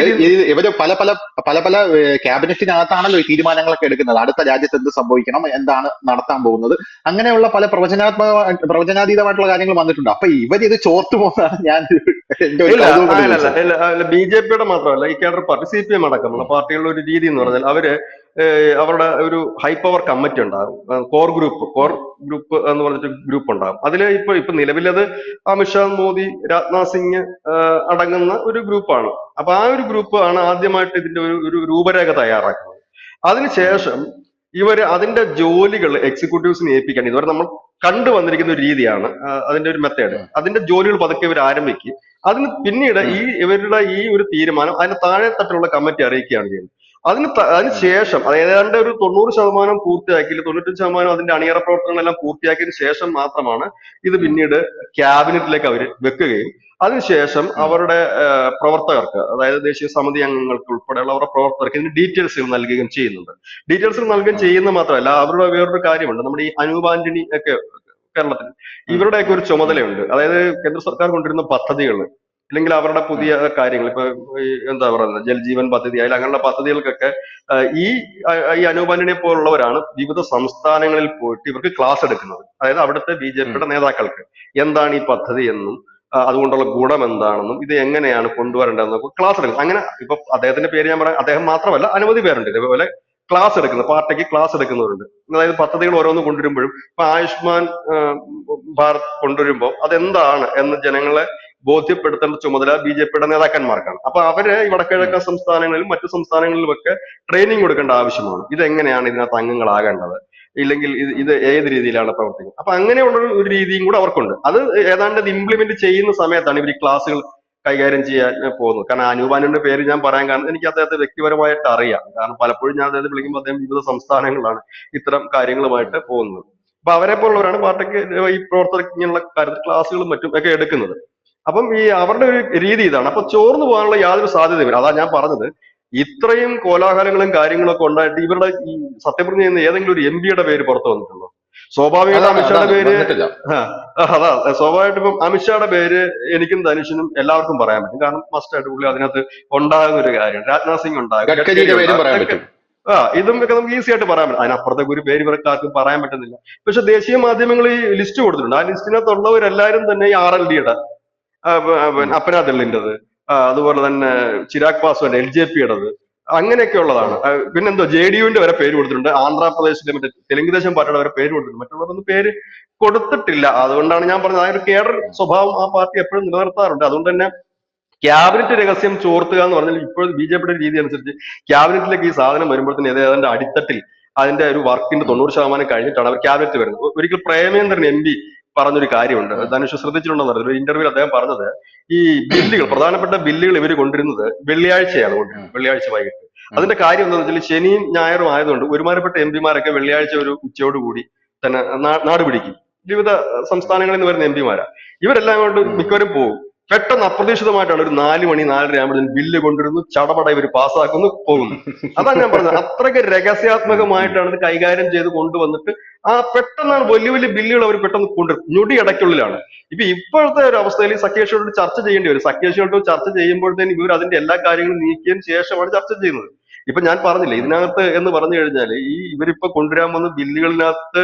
ഇവർ പല പല പല പല ക്യാബിനറ്റിനകത്താണല്ലോ ഈ തീരുമാനങ്ങളൊക്കെ എടുക്കുന്നത്. അടുത്ത രാജ്യത്ത് എന്ത് സംഭവിക്കണം എന്താണ് നടത്താൻ പോകുന്നത് അങ്ങനെയുള്ള പല പ്രവചനാത്മക പ്രവചനാതീതമായിട്ടുള്ള കാര്യങ്ങൾ വന്നിട്ടുണ്ട്. അപ്പൊ ഇത് ചോർത്തു പോകുന്നതാണ് ഞാൻ ബി ജെ പിയുടെ മാത്രമല്ല ഈ cadre party C P M അടക്കമുള്ള പാർട്ടികളുടെ ഒരു രീതി എന്ന് പറഞ്ഞാൽ അവർ അവരുടെ ഒരു ഹൈ പവർ കമ്മിറ്റി ഉണ്ടാകും. കോർ ഗ്രൂപ്പ് കോർ ഗ്രൂപ്പ് എന്ന് പറഞ്ഞിട്ട് ഗ്രൂപ്പ് ഉണ്ടാകും. അതിൽ ഇപ്പൊ ഇപ്പൊ നിലവിലത് അമിത്ഷാ മോദി രാജ്നാഥ് സിംഗ് അടങ്ങുന്ന ഒരു ഗ്രൂപ്പാണ് അപ്പൊ ആ ഒരു ഗ്രൂപ്പ് ആണ് ആദ്യമായിട്ട് ഇതിന്റെ ഒരു ഒരു രൂപരേഖ തയ്യാറാക്കുന്നത്. അതിനുശേഷം ഇവർ അതിന്റെ ജോലികൾ എക്സിക്യൂട്ടീവ്സിനെ ഏൽപ്പിക്കാൻ ഇതുവരെ നമ്മൾ കണ്ടുവന്നിരിക്കുന്ന ഒരു രീതിയാണ് അതിന്റെ ഒരു മെത്തേഡ് അതിന്റെ ജോലികൾ പതുക്കെ ഇവർ ആരംഭിക്കും. അതിന് പിന്നീട് ഈ ഇവരുടെ ഈ ഒരു തീരുമാനം അതിന് താഴെ തട്ടിലുള്ള കമ്മിറ്റി അറിയിക്കുകയാണ് ചെയ്യുന്നത്. അതിന് ത- അതിന് ശേഷം അത് ഏതാണ്ട് ഒരു തൊണ്ണൂറ് ശതമാനം പൂർത്തിയാക്കി തൊണ്ണൂറ്റി തൊണ്ണൂറ്റഞ്ച് ശതമാനം അതിന്റെ അണിയറ പ്രവർത്തനങ്ങളെല്ലാം പൂർത്തിയാക്കിയതിനു ശേഷം മാത്രമാണ് ഇത് പിന്നീട് ക്യാബിനറ്റിലേക്ക് അവർ വെക്കുകയും അതിനുശേഷം അവരുടെ പ്രവർത്തകർക്ക് അതായത് ദേശീയ സമിതി അംഗങ്ങൾക്ക് ഉൾപ്പെടെയുള്ള അവരുടെ പ്രവർത്തകർക്ക് ഇതിന് ഡീറ്റെയിൽസുകൾ നൽകുകയും ചെയ്യുന്നുണ്ട്. ഡീറ്റെയിൽസ് നൽകുകയും ചെയ്യുന്ന മാത്രമല്ല അവരുടെ വേറൊരു കാര്യമുണ്ട്. നമ്മുടെ ഈ അനൂപ് ആന്റണി ഒക്കെ കേരളത്തിൽ ഇവരുടെയൊക്കെ ഒരു ചുമതലയുണ്ട്. അതായത് കേന്ദ്ര സർക്കാർ കൊണ്ടുവരുന്ന പദ്ധതികൾ അല്ലെങ്കിൽ അവരുടെ പുതിയ കാര്യങ്ങൾ ഇപ്പൊ എന്താ പറയുന്നത് ജൽജീവൻ പദ്ധതി അതിൽ അങ്ങനെയുള്ള പദ്ധതികൾക്കൊക്കെ ഈ ഈ അനൂപ് പോലുള്ളവരാണ് വിവിധ സംസ്ഥാനങ്ങളിൽ പോയിട്ട് ഇവർക്ക് ക്ലാസ് എടുക്കുന്നത്. അതായത് അവിടുത്തെ ബി ജെ പിയുടെ നേതാക്കൾക്ക്. എന്താണ് ഈ പദ്ധതി എന്നും അതുകൊണ്ടുള്ള ഗുണം എന്താണെന്നും ഇത് എങ്ങനെയാണ് കൊണ്ടുവരേണ്ടതെന്നൊക്കെ ക്ലാസ് എടുക്കുന്നത്. അങ്ങനെ ഇപ്പൊ അദ്ദേഹത്തിന്റെ പേര് ഞാൻ പറയാം അദ്ദേഹം മാത്രമല്ല അനവധി പേരുണ്ട്. ഇതേപോലെ ക്ലാസ് എടുക്കുന്നത് പാർട്ടിക്ക് ക്ലാസ് എടുക്കുന്നവരുണ്ട്. അതായത് പദ്ധതികൾ ഓരോന്ന് കൊണ്ടുവരുമ്പോഴും ഇപ്പൊ ആയുഷ്മാൻ ഭാരത് കൊണ്ടുവരുമ്പോൾ അതെന്താണ് എന്ന് ജനങ്ങളെ ബോധ്യപ്പെടുത്തേണ്ട ചുമതല ബി ജെ പിയുടെ നേതാക്കന്മാർക്കാണ്. അപ്പൊ അവർ ഈ വടക്കിഴക്കൻ സംസ്ഥാനങ്ങളിലും മറ്റു സംസ്ഥാനങ്ങളിലുമൊക്കെ ട്രെയിനിങ് കൊടുക്കേണ്ട ആവശ്യമാണ്. ഇതെങ്ങനെയാണ് ഇതിനകത്ത് അംഗങ്ങളാകേണ്ടത്? ഇല്ലെങ്കിൽ ഇത് ഇത് ഏത് രീതിയിലാണ് പ്രവർത്തിക്കുന്നത്? അപ്പൊ അങ്ങനെയുള്ള ഒരു- രീതിയും കൂടെ അവർക്കുണ്ട്. അത് ഏതാണ്ട് ഇത് ഇംപ്ലിമെന്റ് ചെയ്യുന്ന സമയത്താണ് ഇവർ ഈ ക്ലാസ്സുകൾ കൈകാര്യം ചെയ്യാൻ പോകുന്നത്. കാരണം അനുപാനുവിന്റെ പേര് ഞാൻ പറയാൻ കാരണം എനിക്ക് അദ്ദേഹത്തെ വ്യക്തിപരമായിട്ട് അറിയാം. കാരണം പലപ്പോഴും ഞാൻ അദ്ദേഹത്തെ വിളിക്കുമ്പോൾ അദ്ദേഹം വിവിധ സംസ്ഥാനങ്ങളിലാണ് ഇത്തരം കാര്യങ്ങളുമായിട്ട് പോകുന്നത്. അപ്പൊ അവരെ പോലുള്ളവരാണ് പാർട്ടിക്ക് ഈ പ്രവർത്തനത്തിനുള്ള കാര്യത്തിൽ ക്ലാസ്സുകളും മറ്റും ഒക്കെ എടുക്കുന്നത്. അപ്പം ഈ അവരുടെ ഒരു രീതി ഇതാണ്. അപ്പൊ ചോർന്നു പോകാനുള്ള യാതൊരു സാധ്യതയും അതാ ഞാൻ പറഞ്ഞത്. ഇത്രയും കോലാഹലങ്ങളും കാര്യങ്ങളൊക്കെ ഉണ്ടായിട്ട് ഇവരുടെ ഈ സത്യപ്രതിജ്ഞ ചെയ്യുന്ന ഏതെങ്കിലും ഒരു എം പിയുടെ പേര് പുറത്തു വന്നിട്ടുണ്ടോ? സ്വാഭാവികമായിട്ട് അമിത്ഷായുടെ പേര് അതാ. സ്വാഭാവികമായിട്ട് ഇപ്പം അമിത്ഷായുടെ പേര് എനിക്കും ധനുഷിനും എല്ലാവർക്കും പറയാൻ പറ്റും. കാരണം മസ്റ്റ് ആയിട്ട് പുള്ളി അതിനകത്ത് ഉണ്ടാകുന്ന ഒരു കാര്യം. രാജ്നാഥ് സിംഗ് ഉണ്ടാകും. ആ ഇതും ഒക്കെ നമുക്ക് ഈസി ആയിട്ട് പറയാൻ പറ്റും. അതിനപ്പുറത്തേക്ക് ഒരു പേര് ഇവർക്ക് ആർക്കും പറയാൻ പറ്റുന്നില്ല. പക്ഷെ ദേശീയ മാധ്യമങ്ങൾ ഈ ലിസ്റ്റ് കൊടുത്തിട്ടുണ്ട്. ആ ലിസ്റ്റിനകത്തുള്ളവരെല്ലാരും തന്നെ ഈ ആർ എൽ ഡിയുടെ അപ്പനാദളിന്റെത് അതുപോലെ തന്നെ ചിരാഗ് പാസ്വാന്റെ എൽ ജെ പിയുടേത്. അങ്ങനെയൊക്കെ ഉള്ളതാണ് പിന്നെന്തോ ജെ ഡി യുവിന്റെ വരെ പേര് കൊടുത്തിട്ടുണ്ട്. ആന്ധ്രാപ്രദേശിലെ മറ്റേ തെലുങ്ക് ദേശം പാർട്ടിയുടെ വരെ പേര് കൊടുത്തിട്ടുണ്ട്. മറ്റുള്ളവരൊന്നും പേര് കൊടുത്തിട്ടില്ല. അതുകൊണ്ടാണ് ഞാൻ പറഞ്ഞത്. ആ ഒരു കേഡർ സ്വഭാവം ആ പാർട്ടി എപ്പോഴും നിലനിർത്താറുണ്ട്. അതുകൊണ്ട് തന്നെ ക്യാബിനറ്റ് രഹസ്യം ചോർത്തുക എന്ന് പറഞ്ഞാൽ ഇപ്പോഴും ബി ജെ പിയുടെ രീതി അനുസരിച്ച് ക്യാബിനറ്റിലേക്ക് ഈ സാധനം വരുമ്പോഴത്തേന് ഏതാണ്ട് അടിത്തട്ടിൽ അതിന്റെ ഒരു വർക്കിന്റെ തൊണ്ണൂറ് ശതമാനം കഴിഞ്ഞിട്ടാണ് അവർ ക്യാബിനറ്റ് വരുന്നത്. ഒരിക്കൽ പ്രേമേന്ദ്രൻ എം പി പറഞ്ഞൊരു കാര്യമുണ്ട്. ധനുഷ് ശ്രദ്ധിച്ചിട്ടുണ്ടെന്ന് അറിയില്ല ഒരു ഇന്റർവ്യൂവിൽ അദ്ദേഹം പറഞ്ഞത് ഈ ബില്ലുകൾ പ്രധാനപ്പെട്ട ബില്ലുകൾ ഇവർ കൊണ്ടിരുന്നത് വെള്ളിയാഴ്ചയാണ് കൊണ്ടിരുന്നത് വെള്ളിയാഴ്ച വൈകിട്ട്. അതിന്റെ കാര്യം എന്താണെന്ന് വെച്ചാൽ ശനിയും ഞായറും ആയതുകൊണ്ട് ഒരുമാനപ്പെട്ട എം പിമാരൊക്കെ വെള്ളിയാഴ്ച ഒരു ഉച്ചയോടുകൂടി തന്നെ നാടുപിടിക്കും നാട് പിടിക്കും. വിവിധ സംസ്ഥാനങ്ങളിൽ നിന്ന് വരുന്ന എം പിമാരാ. ഇവരെല്ലാം കൊണ്ട് മിക്കവരും പോകും പെട്ടെന്ന് അപ്രതീക്ഷിതമായിട്ടാണ് ഒരു നാല് മണി നാലര ആകുമ്പോഴത്തേക്കും ബില്ല് കൊണ്ടുവരുന്നു ചടപട ഇവർ പാസ്സാക്കുന്നു പോകുന്നു. അതാണ് ഞാൻ പറഞ്ഞത്. അത്രയ്ക്ക് രഹസ്യാത്മകമായിട്ടാണ് ഇത് കൈകാര്യം ചെയ്ത് കൊണ്ടുവന്നിട്ട് ആ പെട്ടെന്നാണ് വലിയ വലിയ ബില്ലുകൾ അവർ പെട്ടെന്ന് കൊണ്ടുവരും ഞൊടി ഇടയ്ക്കുള്ളിലാണ് ഇപ്പൊ ഇപ്പോഴത്തെ ഒരു അവസ്ഥയിൽ സഖ്യേഷിയോട് ചർച്ച ചെയ്യേണ്ടി വരും. സഖ്യേഷിയോട് ചർച്ച ചെയ്യുമ്പോഴത്തേനും ഇവർ അതിന്റെ എല്ലാ കാര്യങ്ങളും നീക്കിയതിന് ശേഷമാണ് ചർച്ച ചെയ്യുന്നത്. ഇപ്പൊ ഞാൻ പറഞ്ഞില്ലേ ഇതിനകത്ത് എന്ന് പറഞ്ഞു കഴിഞ്ഞാൽ ഈ ഇവരിപ്പോ കൊണ്ടുവരാൻ വന്ന ബില്ലുകളിനകത്ത്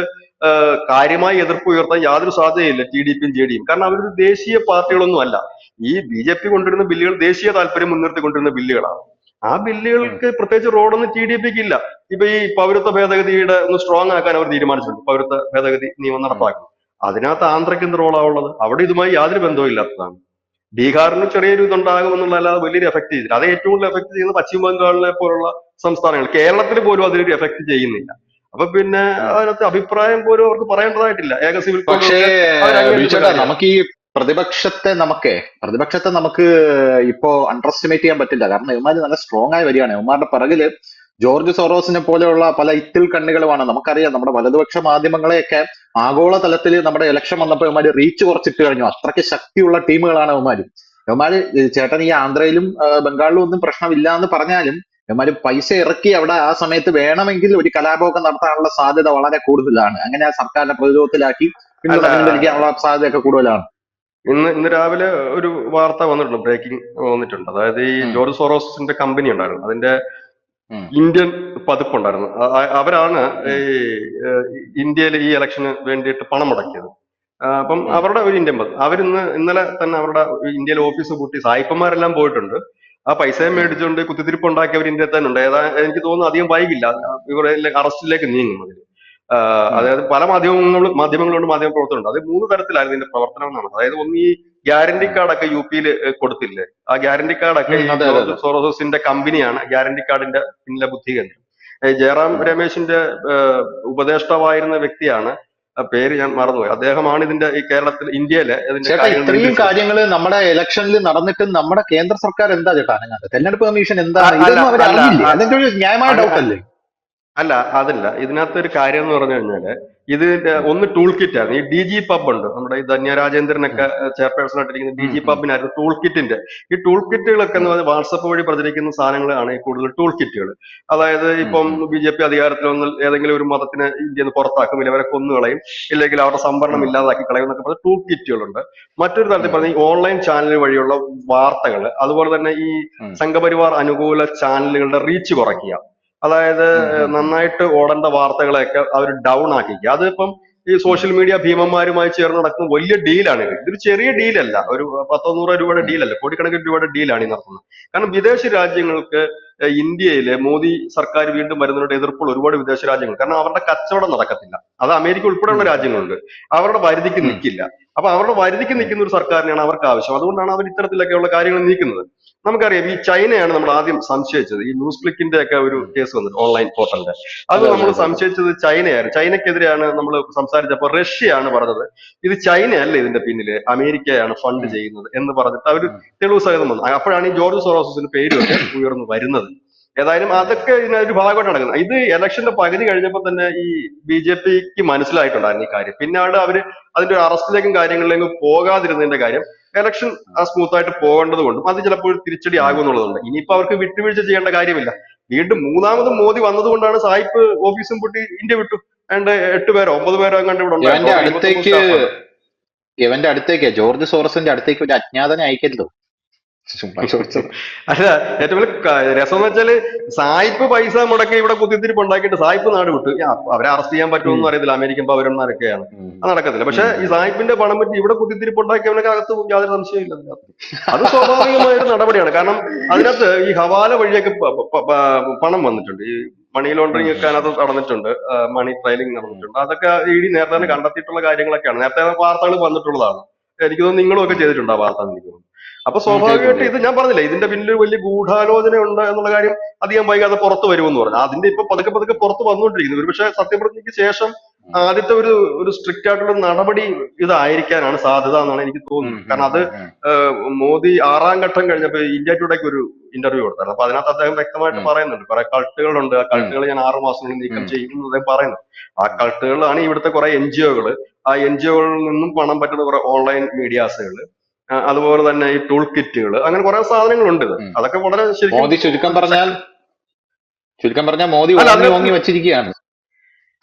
കാര്യമായി എതിർപ്പ് ഉയർത്താൻ യാതൊരു സാധ്യതയില്ല ടി ഡി പിയും ജെ ഡിയും കാരണം അവരൊരു ദേശീയ പാർട്ടികളൊന്നും അല്ല. ഈ ബി ജെ പി കൊണ്ടുവരുന്ന ബില്ലുകൾ ദേശീയ താല്പര്യം മുൻനിർത്തി കൊണ്ടുവരുന്ന ബില്ലുകളാണ്. ആ ബില്ലുകൾക്ക് പ്രത്യേകിച്ച് റോഡൊന്നും ടി ഡി പിക്ക് ഇല്ല ഇപ്പൊ ഈ പൗരത്വ ഭേദഗതിയുടെ ഒന്ന് സ്ട്രോങ് ആക്കാൻ അവർ തീരുമാനിച്ചിട്ടുണ്ട്. പൗരത്വ ഭേദഗതി നിയമം നടപ്പാക്കും അതിനകത്ത് ആന്ധ്രയ്ക്ക് എന്ത് റോളാണ് ഉള്ളത്? അവിടെ ഇതുമായി യാതൊരു ബന്ധവും ഇല്ലാത്തതാണ്. ബീഹാറിന് ചെറിയൊരു ഇതുണ്ടാകും എന്നുള്ളതല്ലാതെ വലിയൊരു എഫക്ട് ചെയ്തില്ല. അത് ഏറ്റവും കൂടുതൽ എഫക്ട് ചെയ്യുന്നത് പശ്ചിമ ബംഗാളിലെ പോലുള്ള സംസ്ഥാനങ്ങൾ കേരളത്തിൽ പോലും അതിനൊരു എഫക്ട് ചെയ്യുന്നില്ല. അപ്പൊ പിന്നെ അതിനകത്ത് അഭിപ്രായം പോലും അവർക്ക് പറയേണ്ടതായിട്ടില്ല. ഏക സിവിൽ പക്ഷേ. നമുക്ക് ഈ പ്രതിപക്ഷത്തെ നമുക്ക് പ്രതിപക്ഷത്തെ നമുക്ക് ഇപ്പോ അണ്ടർ എസ്റ്റിമേറ്റ് ചെയ്യാൻ പറ്റില്ല. കാരണം ഇവന്മാര് നല്ല സ്ട്രോങ് ആയി വരികയാണ്. ഇവന്മാരുടെ പിറകിൽ ജോർജ് സോറോസിനെ പോലെയുള്ള പല ഇത്തിൽ കണ്ണികളുമാണ്. നമുക്കറിയാം നമ്മുടെ വലതുപക്ഷ മാധ്യമങ്ങളെയൊക്കെ ആഗോള തലത്തിൽ നമ്മുടെ ഇലക്ഷൻ വന്നപ്പോൾ ഇവന്മാര് റീച്ച് കുറച്ചിട്ട് കഴിഞ്ഞു. അത്രയ്ക്ക് ശക്തിയുള്ള ടീമുകളാണ് ഇവന്മാര്. ഇവന്മാര് ചേട്ടൻ ഈ ആന്ധ്രയിലും ബംഗാളിലും ഒന്നും പ്രശ്നമില്ല എന്ന് പറഞ്ഞാലും ഇവന്മാര് പൈസ ഇറക്കി അവിടെ ആ സമയത്ത് വേണമെങ്കിൽ ഒരു കലാപമൊക്കെ നടത്താനുള്ള സാധ്യത വളരെ കൂടുതലാണ്. അങ്ങനെ ആ സർക്കാരിനെ പ്രതിരോധത്തിലാക്കി പിന്തുണ അല്ല. പിൻവലിക്കാനുള്ള സാധ്യതയൊക്കെ കൂടുതലാണ്. ഇന്ന് ഇന്ന് രാവിലെ ഒരു വാർത്ത വന്നിട്ടുണ്ട് ബ്രേക്കിംഗ് വന്നിട്ടുണ്ട്. അതായത് ഈ ജോർജ് സോറോസിന്റെ കമ്പനി ഉണ്ടായിരുന്നു. അതിന്റെ ഇന്ത്യൻ പതിപ്പുണ്ടായിരുന്നു. അവരാണ് ഈ ഇന്ത്യയിലെ ഇന്ത്യയിൽ ഈ ഇലക്ഷന് വേണ്ടിയിട്ട് പണം മുടക്കിയത്. അപ്പം അവരുടെ ഒരു ഇന്ത്യൻ പതിപ്പ് അവരിന്ന് ഇന്നലെ തന്നെ അവരുടെ ഇന്ത്യയിലെ ഓഫീസ് പൂട്ടി. സായിപ്പന്മാരെല്ലാം പോയിട്ടുണ്ട്. ആ പൈസയും മേടിച്ചുകൊണ്ട് കുത്തിത്തിരിപ്പ് ഉണ്ടാക്കിയവർ ഇന്ത്യയിൽ തന്നെ ഉണ്ട്. ഏതാ എനിക്ക് തോന്നുന്നു അധികം വൈകില്ല. ഇവരെ അറസ്റ്റിലേക്ക് നീങ്ങും അതിൽ അതായത് പല മാധ്യമങ്ങളും മാധ്യമങ്ങളുണ്ട് മാധ്യമ പ്രവർത്തനമുണ്ട് അത് മൂന്ന് തരത്തിലായിരുന്നു ഇതിന്റെ പ്രവർത്തനം എന്നാണ് അതായത് ഒന്ന് ഈ ഗ്യാരണ്ടി കാർഡൊക്കെ യു പിയിൽ കൊടുത്തില്ലേ? ആ ഗ്യാരണ്ടി കാർഡൊക്കെ സോറോസിന്റെ കമ്പനിയാണ് ഗ്യാരണ്ടി കാർഡിന്റെ പിന്നിലെ ബുദ്ധി കേന്ദ്രം ജയറാം രമേശിന്റെ ഉപദേഷ്ടാവായിരുന്ന വ്യക്തിയാണ്. പേര് ഞാൻ മറന്നുപോയി. അദ്ദേഹമാണ് ഇതിന്റെ ഈ കേരളത്തിൽ ഇന്ത്യയിലെ ഇത്രയും കാര്യങ്ങൾ നമ്മുടെ ഇലക്ഷനിൽ നടന്നിട്ടും നമ്മുടെ കേന്ദ്ര സർക്കാർ എന്താ ചേട്ടാ തെരഞ്ഞെടുപ്പ് കമ്മീഷൻ എന്താ? ന്യായമായ ഡൗട്ട് അല്ലേ? അല്ല അതല്ല. ഇതിനകത്ത് ഒരു കാര്യം എന്ന് പറഞ്ഞു കഴിഞ്ഞാൽ ഇതിന്റെ ഒന്ന് ടൂൾ കിറ്റ് ആണ്. ഈ ഡി ജി പബ് ഉണ്ട്. നമ്മുടെ ഈ ധന്യ രാജേന്ദ്രനൊക്കെ ചെയർപേഴ്സൺ ആയിട്ടിരിക്കുന്ന ഡി ജി. പബിനായിരുന്നു ടൂൾ കിറ്റിന്റെ ഈ ടൂൾ കിറ്റുകളൊക്കെ എന്ന് പറഞ്ഞാൽ വാട്സപ്പ് വഴി പ്രചരിക്കുന്ന സാധനങ്ങളാണ് ഈ കൂടുതൽ ടൂൾ കിറ്റുകൾ അതായത് ഇപ്പം ബി ജെ പി അധികാരത്തിൽ വന്ന് ഏതെങ്കിലും ഒരു മതത്തിനെ ഇന്ത്യയിൽ നിന്ന് പുറത്താക്കും ഇല്ല അവരെ കൊന്നുകളയും ഇല്ലെങ്കിൽ അവരുടെ സംവരണം ഇല്ലാതാക്കി കളയും എന്നൊക്കെ പറഞ്ഞ ടൂൾ കിറ്റുകളുണ്ട് മറ്റൊരു തരത്തിൽ പറഞ്ഞ ഈ ഓൺലൈൻ ചാനൽ വഴിയുള്ള വാർത്തകൾ അതുപോലെ തന്നെ ഈ സംഘപരിവാർ അനുകൂല ചാനലുകളുടെ റീച്ച് കുറയ്ക്കുക. അതായത്. നന്നായിട്ട് ഓടേണ്ട വാർത്തകളെയൊക്കെ അവർ ഡൗൺ ആക്കിക്കുക. അതിപ്പം ഈ സോഷ്യൽ മീഡിയ ഭീമന്മാരുമായി ചേർന്ന് നടക്കുന്ന വലിയ ഡീലാണ് ഇത്. ഇതൊരു ചെറിയ ഡീലല്ല ഒരു പത്തോ നൂറോ രൂപയുടെ ഡീലല്ല കോടിക്കണക്കിന് രൂപയുടെ ഡീലാണ് ഈ നടത്തുന്നത്. കാരണം വിദേശ രാജ്യങ്ങൾക്ക് ഇന്ത്യയിലെ മോദി സർക്കാർ വീണ്ടും വരുന്നതിനോട് എതിർപ്പുള്ള ഒരുപാട് വിദേശ രാജ്യങ്ങൾ. കാരണം അവരുടെ കച്ചവടം നടക്കത്തില്ല. അത് അമേരിക്ക ഉൾപ്പെടെയുള്ള രാജ്യങ്ങളുണ്ട്. അവരുടെ പരിധിക്ക് നിൽക്കില്ല അപ്പൊ അവരുടെ പരിധിക്ക് നിൽക്കുന്ന ഒരു സർക്കാരിനെയാണ് അവർക്ക് ആവശ്യം. അതുകൊണ്ടാണ് അവർ ഇത്തരത്തിലൊക്കെയുള്ള കാര്യങ്ങൾ നീക്കുന്നത്. നമുക്കറിയാം ഈ ചൈനയാണ് നമ്മൾ ആദ്യം സംശയിച്ചത്. ഈ ന്യൂസ് ക്ലിക്കിന്റെ ഒക്കെ ഒരു കേസ് വന്നിട്ട് ഓൺലൈൻ പോർട്ടലിന്റെ. അത് നമ്മൾ. സംശയിച്ചത് ചൈനയായിരുന്നു ചൈനക്കെതിരെയാണ് നമ്മൾ സംസാരിച്ചപ്പോൾ റഷ്യയാണ് പറഞ്ഞത്. ഇത് ചൈനയല്ല ഇതിന്റെ പിന്നിൽ അമേരിക്കയാണ് ഫണ്ട് ചെയ്യുന്നത് എന്ന് പറഞ്ഞിട്ട് അവർ. തെളിവ് സഹിതം വന്നു. അപ്പോഴാണ് ഈ ജോർജ് സൊറോസിന്റെ പേരൊക്കെ ഉയർന്നു വരുന്നത്. ഏതായാലും അതൊക്കെ ഇതിനൊരു ഭാഗമായിട്ട് നടക്കുന്നത് ഇത് ഇലക്ഷന്റെ പകുതി കഴിഞ്ഞപ്പോൾ തന്നെ ഈ ബി ജെ പിക്ക് മനസ്സിലായിട്ടുണ്ടായിരുന്നു ഈ കാര്യം. പിന്നാട് അവർ അതിന്റെ ഒരു അറസ്റ്റിലേക്കും കാര്യങ്ങളിലേക്കും പോകാതിരുന്നതിന്റെ കാര്യം ഇലക്ഷൻ സ്മൂത്ത് ആയിട്ട് പോകേണ്ടത് കൊണ്ടും അത് ചിലപ്പോൾ തിരിച്ചടി ആകും എന്നുള്ളതുണ്ട് ഇനിയിപ്പോ അവർക്ക് വിട്ടുവീഴ്ച ചെയ്യേണ്ട കാര്യമില്ല. വീണ്ടും മൂന്നാമതും മോദി വന്നതുകൊണ്ടാണ് സായിപ്പ് ഓഫീസും പൂട്ടി ഇന്ത്യ വിട്ടു. ആൻഡ് എട്ട് പേരോ ഒമ്പത് പേരോ കണ്ട് ഇവിടെ ഉണ്ടായിരുന്നു. അടുത്തേക്ക് ഇവന്റെ അടുത്തേക്ക് ജോർജ് സോറസിന്റെ അടുത്തേക്ക് ഒരു അജ്ഞാതനെ അയക്കരുതോ. ചുമ്മാ ചോദിച്ചത് [laughs] അല്ല ഏറ്റവും വലിയ രസം എന്ന് വെച്ചാൽ സായിപ്പ് പൈസ മുടക്കി ഇവിടെ കുത്തിത്തിരിപ്പ് ഉണ്ടാക്കിയിട്ട് സായിപ്പ് നാട് വിട്ടു. അവരെ അറസ്റ്റ് ചെയ്യാൻ പറ്റുമെന്ന് അറിയത്തില്ല. അമേരിക്കൻ പൗരന്മാരൊക്കെയാണ്. അത് നടക്കത്തില്ല. പക്ഷെ ഈ സായിപ്പിന്റെ പണം പറ്റി ഇവിടെ കുത്തിത്തിരിപ്പ് ഉണ്ടാക്കിയവനൊക്കെ അകത്ത് യാതൊരു സംശയമില്ല അതിനകത്ത്. അത് സ്വാഭാവികമായ ഒരു നടപടിയാണ്. കാരണം അതിനകത്ത് ഈ ഹവാല വഴിയൊക്കെ പണം വന്നിട്ടുണ്ട്. ഈ മണി ലോണ്ടറിംഗ് ഒക്കെ അതിനകത്ത് നടന്നിട്ടുണ്ട്. മണി ട്രയലിംഗ് നടന്നിട്ടുണ്ട്. അതൊക്കെ ഇ ഡി നേരത്തെ തന്നെ കണ്ടെത്തിയിട്ടുള്ള കാര്യങ്ങളൊക്കെയാണ്. നേരത്തെ വാർത്തകൾ വന്നിട്ടുള്ളതാണ്. എനിക്ക് തോന്നുന്നു നിങ്ങളും ഒക്കെ ചെയ്തിട്ടുണ്ട് ആ വാർത്ത എനിക്ക് തോന്നുന്നു? അപ്പൊ സ്വാഭാവികമായിട്ട് ഇത് ഞാൻ പറഞ്ഞില്ല ഇതിന്റെ പിന്നിൽ വലിയ ഗൂഢാലോചന ഉണ്ട് എന്നുള്ള കാര്യം അധികം വൈകാതെ പുറത്തു വരുമെന്ന് പറഞ്ഞു. അതിന്റെ ഇപ്പൊ പതുക്കെ പതുക്കെ പുറത്തു വന്നുകൊണ്ടിരിക്കുന്നു. ഒരുപക്ഷെ സത്യപ്രതിജ്ഞയ്ക്ക് ശേഷം ആദ്യത്തെ ഒരു ഒരു സ്ട്രിക്റ്റ് ആയിട്ടുള്ള നടപടി ഇതായിരിക്കാനാണ് സാധ്യത എന്നാണ് എനിക്ക് തോന്നുന്നത്. കാരണം അത് മോദി ആറാം ഘട്ടം കഴിഞ്ഞപ്പോ ഇന്ത്യ ടുഡേക്ക് ഒരു ഇന്റർവ്യൂ കൊടുത്തായിരുന്നു. അപ്പൊ അതിനകത്ത് അദ്ദേഹം വ്യക്തമായിട്ട്. പറയുന്നുണ്ട്. കുറെ കൾട്ടുകളുണ്ട്. ആ കൾട്ടുകൾ ഞാൻ ആറു മാസത്തിനുള്ളിൽ നീക്കം ചെയ്യുന്നു ചെയ്യും എന്ന് അദ്ദേഹം പറയുന്നു. ആ കൾട്ടുകളാണ് ഇവിടുത്തെ കുറെ എൻ ജി ഒകൾ ആ എൻ ജി ഒകളിൽ നിന്നും പണം പറ്റുന്ന കുറെ ഓൺലൈൻ മീഡിയാസുകൾ അതുപോലെ തന്നെ ഈ ടൂൾ കിറ്റുകൾ അങ്ങനെ കുറെ സാധനങ്ങളുണ്ട് ഇത്. അതൊക്കെ വളരെ ശരിക്കും മോദി ചുരുക്കം പറഞ്ഞാൽ ചുരുക്കം പറഞ്ഞാൽ മോദി വാങ്ങി വെച്ചിരിക്കുകയാണ്.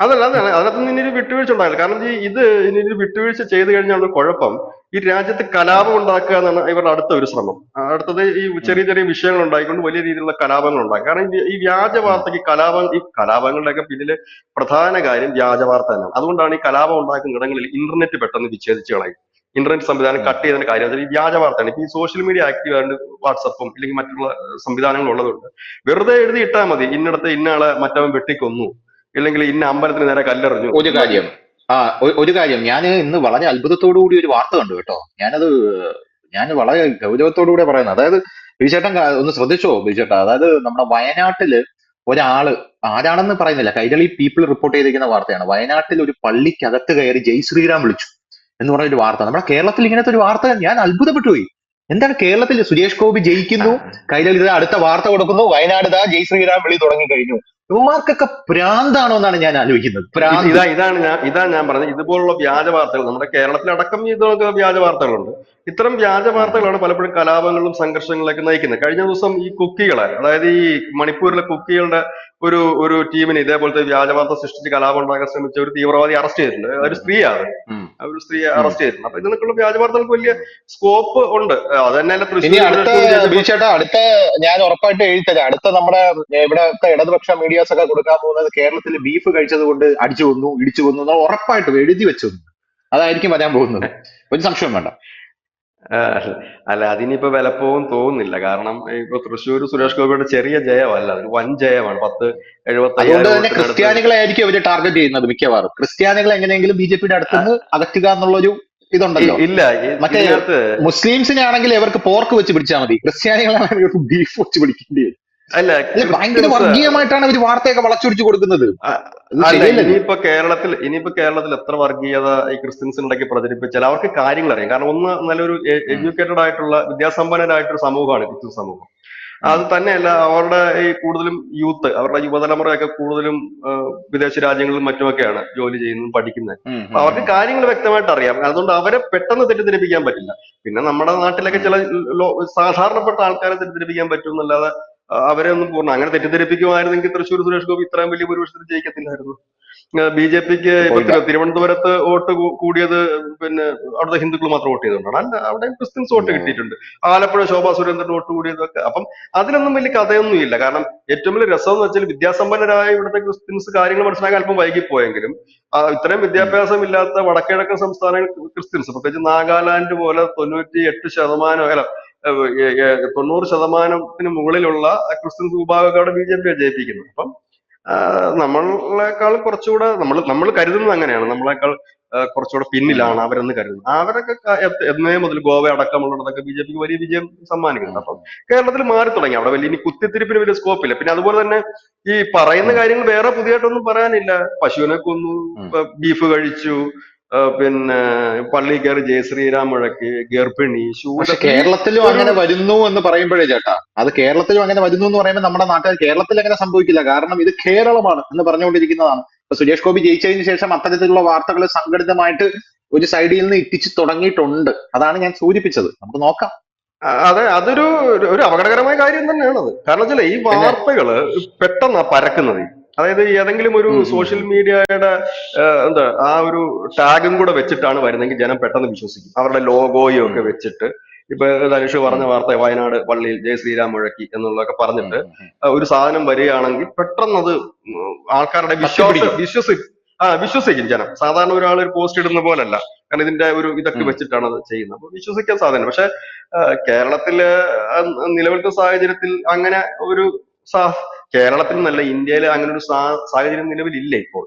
അതല്ല അതല്ല. അതിനകത്ത് ഇനി ഒരു വിട്ടുവീഴ്ച ഉണ്ടാകില്ല കാരണം ഈ ഇത് ഇനി ഒരു വിട്ടുവീഴ്ച ചെയ്തു കഴിഞ്ഞാൽ ഒരു കുഴപ്പം. ഈ രാജ്യത്ത് കലാപം ഉണ്ടാക്കുക എന്നാണ് ഇവരുടെ അടുത്ത ഒരു ശ്രമം. അടുത്തത് ഈ ചെറിയ ചെറിയ വിഷയങ്ങൾ ഉണ്ടായിക്കൊണ്ട് വലിയ രീതിയിലുള്ള കലാപങ്ങൾ ഉണ്ടാകും. കാരണം ഈ- ഈ വ്യാജ വാർത്തയ്ക്ക് കലാപം ഈ കലാപങ്ങളുടെയൊക്കെ പിന്നിലെ പ്രധാന കാര്യം വ്യാജ വാർത്ത തന്നെയാണ്. അതുകൊണ്ടാണ് ഈ കലാപം ഉണ്ടാക്കുന്ന ഇടങ്ങളിൽ ഇന്റർനെറ്റ് പെട്ടെന്ന് വിച്ഛേദിച്ച് കളയും ഇന്റർനെറ്റ് സംവിധാനം. കട്ട് ചെയ്തതിന്റെ കാര്യം. ഈ വ്യാജ വാർത്തയാണ്. ഇപ്പൊ ഈ സോഷ്യൽ മീഡിയ ആക്റ്റീവ് ആയിട്ട് വാട്സപ്പും ഇല്ലെങ്കിൽ മറ്റുള്ള സംവിധാനങ്ങൾ ഉള്ളതുകൊണ്ട് വെറുതെ എഴുതി ഇട്ടാൽ മതി. ഇന്നിടത്ത് ഇന്നയാളെ മറ്റവൻ വെട്ടിക്കൊന്നു. ഇല്ലെങ്കിൽ ഇന്ന അമ്പലത്തിന് നേരെ കല്ലെറിഞ്ഞു. ഒരു കാര്യം. ആ ഒരു കാര്യം. ഞാൻ ഇന്ന് വളരെ അത്ഭുതത്തോടു കൂടി ഒരു വാർത്ത കണ്ടു കേട്ടോ. ഞാനത് ഞാൻ വളരെ ഗൗരവത്തോടു കൂടെ പറയുന്നത് അതായത് ബിജുചേട്ടൻ ക- ഒന്ന് ശ്രദ്ധിച്ചോ ബിജുചേട്ടാ? അതായത് നമ്മുടെ വയനാട്ടിൽ ഒരാൾ ആരാണെന്ന് പറയുന്നില്ല. കൈരളി പീപ്പിൾ റിപ്പോർട്ട് ചെയ്തിരിക്കുന്ന വാർത്തയാണ്. വയനാട്ടിൽ ഒരു പള്ളിക്കകത്ത് കയറി ജയ് ശ്രീറാം വിളിച്ചു. എന്ന് പറഞ്ഞൊരു വാർത്ത. നമ്മുടെ കേരളത്തിൽ ഇങ്ങനത്തെ ഒരു വാർത്ത ഞാൻ അത്ഭുതപ്പെട്ടു പോയി എന്താണ് കേരളത്തിൽ സുരേഷ് ഗോപി ജയിക്കുന്നു? കൈരളി അടുത്ത വാർത്ത കൊടുക്കുന്നു. വയനാട് ഇതാ ജയ് ശ്രീരാം വിളി തുടങ്ങി കഴിഞ്ഞു. ഇവന്മാർക്കൊക്കെ പ്രാന്താണോ എന്നാണ് ഞാൻ ആലോചിക്കുന്നത്. ഇതാ ഇതാണ് ഞാൻ ഇതാണ് ഞാൻ പറഞ്ഞത്. ഇതുപോലുള്ള വ്യാജ വാർത്തകൾ നമ്മുടെ കേരളത്തിലടക്കം ഇതൊക്കെ വ്യാജ വാർത്തകളുണ്ട്. ഇത്തരം വ്യാജ വാർത്തകളാണ് പലപ്പോഴും കലാപങ്ങളിലും സംഘർഷങ്ങളിലേക്ക് നയിക്കുന്നത്. കഴിഞ്ഞ ദിവസം ഈ കുക്കികളെ അതായത് ഈ മണിപ്പൂരിലെ കുക്കികളുടെ ഒരു ഒരു ടീമിന് ഇതേപോലത്തെ വ്യാജവാർത്ത സൃഷ്ടിച്ച് കലാപം ഉണ്ടാക്കാൻ ശ്രമിച്ച ഒരു തീവ്രവാദി അറസ്റ്റ് ചെയ്തിട്ടുണ്ട്. ഒരു സ്ത്രീയാണ്. ഒരു സ്ത്രീയെ അറസ്റ്റ് ചെയ്തിട്ടുണ്ട്. അപ്പൊ ഇതിനൊക്കെയുള്ള വ്യാജവാർത്തകൾക്ക് വലിയ സ്കോപ്പ് ഉണ്ട്. അത് തന്നെയല്ല തൃശ്ശൂർ അടുത്ത ഞാൻ ഉറപ്പായിട്ട് എഴുതി അടുത്ത നമ്മുടെ ഇവിടത്തെ ഇടതുപക്ഷ മീഡിയാസ് ഒക്കെ കൊടുക്കാൻ പോകുന്നത് കേരളത്തിൽ ബീഫ് കഴിച്ചത് കൊണ്ട് അടിച്ചു കൊന്നു ഇടിച്ചു കൊന്നു ഉറപ്പായിട്ടും എഴുതി വെച്ചു അതായിരിക്കും വരാൻ പോകുന്നത്. ഒരു സംശയം വേണ്ട. അല്ല അതിനിപ്പോ വിലപ്പോവും തോന്നുന്നില്ല. കാരണം ഇപ്പൊ തൃശ്ശൂർ സുരേഷ് ഗോപിയുടെ ചെറിയ ജയമല്ല. അതൊരു വൻ ജയമാണ്. പത്ത് എഴുപത്തി ക്രിസ്ത്യാനികളെ ആയിരിക്കും അവർ ടാർഗറ്റ് ചെയ്യുന്നത് മിക്കവാറും. ക്രിസ്ത്യാനികളെ എങ്ങനെയെങ്കിലും ബി ജെ പിയുടെ അടുത്തുനിന്ന് അകറ്റുക എന്നുള്ളൊരു ഇതുണ്ടല്ലോ. ഇല്ല മറ്റേ മുസ്ലിംസിനെ ആണെങ്കിൽ ഇവർക്ക് പോർക്ക് വെച്ച് പിടിച്ചാൽ മതി. ക്രിസ്ത്യാനികളാണെങ്കിൽ ബീഫ് വെച്ച് പിടിക്കേണ്ടി വരും. അല്ല ഭയങ്കര വർഗീയമായിട്ടാണ് അവർ വാർത്തയൊക്കെ വളച്ചൊടിച്ചു കൊടുക്കുന്നത്. ഇനിയിപ്പോ കേരളത്തിൽ ഇനിയിപ്പോ കേരളത്തിൽ എത്ര വർഗീയത ഈ ക്രിസ്ത്യൻസ് ഉണ്ടാക്കി പ്രചരിപ്പിച്ചാൽ അവർക്ക് കാര്യങ്ങൾ അറിയാം കാരണം ഒന്ന് നല്ലൊരു എഡ്യൂക്കേറ്റഡ് ആയിട്ടുള്ള വിദ്യാസമ്പന്നരായിട്ടൊരു സമൂഹമാണ് ക്രിസ്ത്യൻ സമൂഹം. അത് തന്നെയല്ല അവരുടെ ഈ കൂടുതലും യൂത്ത് അവരുടെ യുവതലമുറയൊക്കെ കൂടുതലും വിദേശ രാജ്യങ്ങളിലും മറ്റുമൊക്കെയാണ് ജോലി ചെയ്യുന്നതും പഠിക്കുന്നത്. അപ്പൊ അവർക്ക് കാര്യങ്ങൾ വ്യക്തമായിട്ട് അറിയാം അതുകൊണ്ട് അവരെ പെട്ടെന്ന് തെറ്റിദ്ധരിപ്പിക്കാൻ പറ്റില്ല. പിന്നെ നമ്മുടെ നാട്ടിലൊക്കെ ചില സാധാരണപ്പെട്ട ആൾക്കാരെ തെറ്റിദ്ധരിപ്പിക്കാൻ പറ്റും എന്നല്ലാതെ അവരെ ഒന്നും പൂർണ അങ്ങനെ തെറ്റിദ്ധരിപ്പിക്കുമായിരുന്നെങ്കിൽ തൃശ്ശൂർ സുരേഷ് ഗോപി ഇത്രയും വലിയ ഭൂരിപക്ഷത്തിൽ ജയിക്കത്തില്ലായിരുന്നു. ബി ജെ പിക്ക് തിരുവനന്തപുരത്ത് വോട്ട് കൂടിയത് പിന്നെ അവിടുത്തെ ഹിന്ദുക്കൾ മാത്രം വോട്ട് ചെയ്തുകൊണ്ടാണ് അല്ല അവിടെ ക്രിസ്ത്യൻസ് വോട്ട് കിട്ടിയിട്ടുണ്ട്. ആലപ്പുഴ ശോഭാ സുരേന്ദ്രൻ വോട്ട് കൂടിയതൊക്കെ. അപ്പം അതിലൊന്നും വലിയ കഥയൊന്നും ഇല്ല. കാരണം ഏറ്റവും വലിയ രസം എന്ന് വെച്ചാൽ വിദ്യാസമ്പന്നരായ ഇവിടുത്തെ ക്രിസ്ത്യൻസ് കാര്യങ്ങൾ മനസ്സിലാക്കാൻ അല്പം വൈകിപ്പോയെങ്കിലും ഇത്രയും വിദ്യാഭ്യാസം ഇല്ലാത്ത വടക്കിഴക്കൻ സംസ്ഥാനങ്ങൾ ക്രിസ്ത്യൻസ് പ്രത്യേകിച്ച് നാഗാലാൻഡ് പോലെ തൊണ്ണൂറ്റി എട്ട് ശതമാനം അല്ല തൊണ്ണൂറ് ശതമാനത്തിന് മുകളിലുള്ള ക്രിസ്ത്യൻസ് വിഭാഗക്കാരുടെ ബി ജെ പി ജയിപ്പിക്കുന്നത് അപ്പം നമ്മളെക്കാൾ കുറച്ചുകൂടെ നമ്മൾ നമ്മൾ കരുതുന്നത് അങ്ങനെയാണ്. നമ്മളെക്കാൾ കുറച്ചുകൂടെ പിന്നിലാണ് അവരെന്ന് കരുതുന്നത്. അവരൊക്കെ എന്നേ മുതൽ ഗോവ അടക്കമുള്ളതൊക്കെ ബി ജെ പിക്ക് വലിയ വിജയം സമ്മാനിക്കുന്നുണ്ട്. അപ്പം കേരളത്തിൽ മാറി തുടങ്ങി. അവിടെ വലിയ ഇനി കുത്തിത്തിരിപ്പിന് വലിയ സ്കോപ്പ് ഇല്ല. പിന്നെ അതുപോലെ തന്നെ ഈ പറയുന്ന കാര്യങ്ങൾ വേറെ പുതിയതായിട്ടൊന്നും പറയാനില്ല. പശുവിനെ കൊന്നു ബീഫ് കഴിച്ചു പിന്നെ പള്ളി കയറി ജയ ശ്രീരാം മുഴക്കി ഗർഭിണി പക്ഷെ കേരളത്തിലും അങ്ങനെ വരുന്നു എന്ന് പറയുമ്പോഴേ ചേട്ടാ അത് കേരളത്തിലും അങ്ങനെ വരുന്നു എന്ന് പറയുമ്പോൾ നമ്മുടെ നാട്ടുകാർ കേരളത്തിൽ അങ്ങനെ സംഭവിക്കില്ല. കാരണം ഇത് കേരളമാണ് എന്ന് പറഞ്ഞുകൊണ്ടിരിക്കുന്നതാണ്. ഇപ്പൊ സുരേഷ് ഗോപി ജയിച്ചതിന് ശേഷം അത്തരത്തിലുള്ള വാർത്തകൾ സംഘടിതമായിട്ട് ഒരു സൈഡിൽ നിന്ന് ഇട്ടിച്ച് തുടങ്ങിയിട്ടുണ്ട്. അതാണ് ഞാൻ സൂചിപ്പിച്ചത്. നമുക്ക് നോക്കാം. അതെ അതൊരു ഒരു- അപകടകരമായ കാര്യം തന്നെയാണത്. അത് കാരണം വെച്ചാൽ ഈ വാർത്തകൾ പെട്ടെന്നാ പരക്കുന്നത്. അതായത് ഏതെങ്കിലും ഒരു. സോഷ്യൽ മീഡിയയുടെ എന്താ ആ ഒരു ടാഗും കൂടെ വെച്ചിട്ടാണ് വരുന്നതെങ്കിൽ ജനം പെട്ടെന്ന് വിശ്വസിക്കും. അവരുടെ ലോഗോയും ഒക്കെ വെച്ചിട്ട്. ഇപ്പൊ ധനുഷ് പറഞ്ഞ വാർത്ത വയനാട് പള്ളിയിൽ ജയ ശ്രീരാം മുഴക്കി എന്നുള്ളതൊക്കെ പറഞ്ഞിട്ട് ഒരു സാധനം വരികയാണെങ്കിൽ പെട്ടെന്ന് അത് ആൾക്കാരുടെ വിശ്വാസം വിശ്വസി ആ വിശ്വസിക്കും ജനം. സാധാരണ ഒരാൾ ഒരു പോസ്റ്റ് ഇടുന്ന പോലല്ല. കാരണം ഇതിന്റെ ഒരു ഇതൊക്കെ വെച്ചിട്ടാണ് അത് ചെയ്യുന്നത്. അപ്പൊ വിശ്വസിക്കാൻ സാധ്യത പക്ഷെ കേരളത്തിലെ നിലവിലത്തെ സാഹചര്യത്തിൽ അങ്ങനെ ഒരു കേരളത്തിൽ നല്ല ഇന്ത്യയിൽ അങ്ങനെ ഒരു സാഹചര്യം നിലവിലില്ല ഇപ്പോൾ.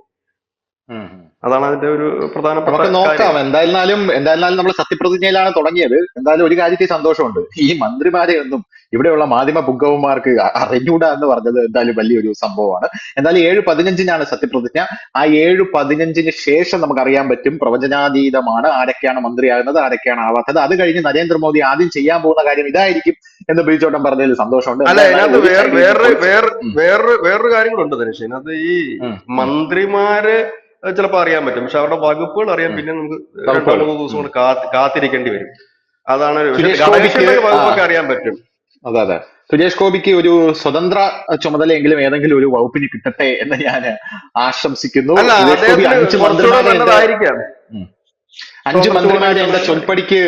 അതാണ് അതിന്റെ ഒരു പ്രധാനപ്പെട്ട നമുക്ക് നോക്കാം. എന്തായിരുന്നാലും എന്തായിരുന്നാലും നമ്മൾ സത്യപ്രതിജ്ഞയിലാണ് തുടങ്ങിയത്. എന്തായാലും ഒരു കാര്യത്തിൽ സന്തോഷമുണ്ട്. ഈ മന്ത്രിമാരെ ഒന്നും ഇവിടെയുള്ള മാധ്യമ പുങ്കവന്മാർക്ക് അ- അറിഞ്ഞൂടാ എന്ന് പറഞ്ഞത് എന്തായാലും വലിയൊരു സംഭവമാണ്. എന്തായാലും ഏഴ് പതിനഞ്ചിനാണ് സത്യപ്രതിജ്ഞ. ആ ഏഴ് പതിനഞ്ചിന് ശേഷം നമുക്കറിയാൻ പറ്റും പ്രവചനാതീതമാണ് ആരൊക്കെയാണ് മന്ത്രിയാകുന്നത് ആരൊക്കെയാണ് ആവാത്തത്. അത് കഴിഞ്ഞ് നരേന്ദ്രമോദി ആദ്യം ചെയ്യാൻ പോകുന്ന കാര്യം ഇതായിരിക്കും എന്ന് ബിജോട്ടം പറഞ്ഞതിൽ സന്തോഷമുണ്ട്. അല്ല വേറെ വേറെ വേറെ വേറെ വേറൊരു കാര്യങ്ങളുണ്ട് അത് ധനുഷ് ഈ. മന്ത്രിമാര് ചിലപ്പോ അറിയാൻ പറ്റും. പക്ഷെ അവരുടെ വകുപ്പുകൾ അറിയാൻ പിന്നെ നമുക്ക് രണ്ടു മൂന്ന് ദിവസം കൊണ്ട് കാത്തിരിക്കേണ്ടി വരും. അതാണ്. വകുപ്പൊക്കെ അറിയാൻ പറ്റും. അതെ അതെ. സുരേഷ് ഗോപിക്ക് ഒരു സ്വതന്ത്ര ചുമതലയെങ്കിലും ഏതെങ്കിലും ഒരു വകുപ്പിന് കിട്ടട്ടെ എന്ന് ഞാൻ ആശംസിക്കുന്നു. അഞ്ച് മന്ത്രിമാരെ എന്റെ. ചൊൽപ്പടിക്ക്